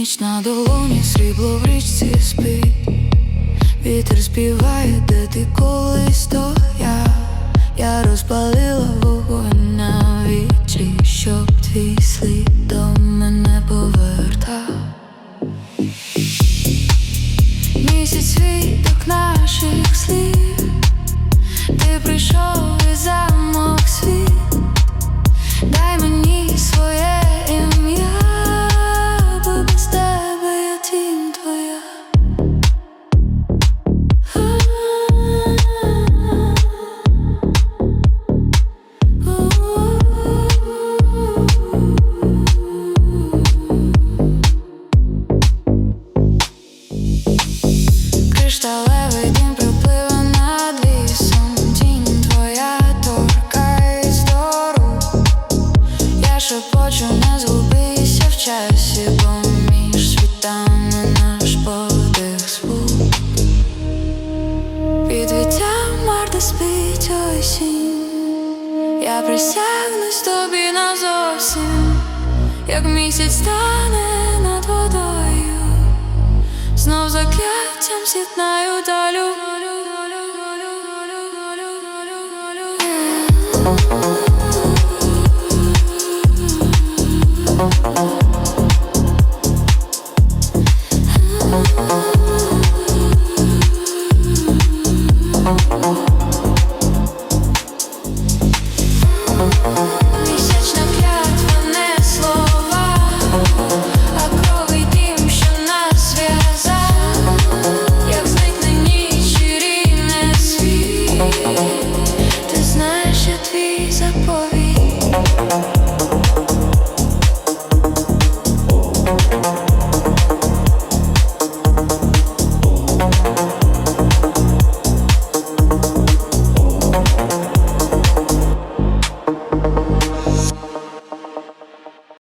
Ніч на долоні, срібло в річці спить, вітер співає, де ти колись стояв Я розпалила вогонь на вічі, щоб твій слід до мене повертав. Місяць світок наших Кришталевий дім припливе над лісом, тінь твоя торкається до рук. Я шепочу, не згубися в часі, бо між світами наш подих звук. Під віттям марта спить осінь. Я присягнусь тобі назовсім, як місяць стане над водою. Закляттям з'єднаю долю. Місячна ти знаєш, я твій заповіт.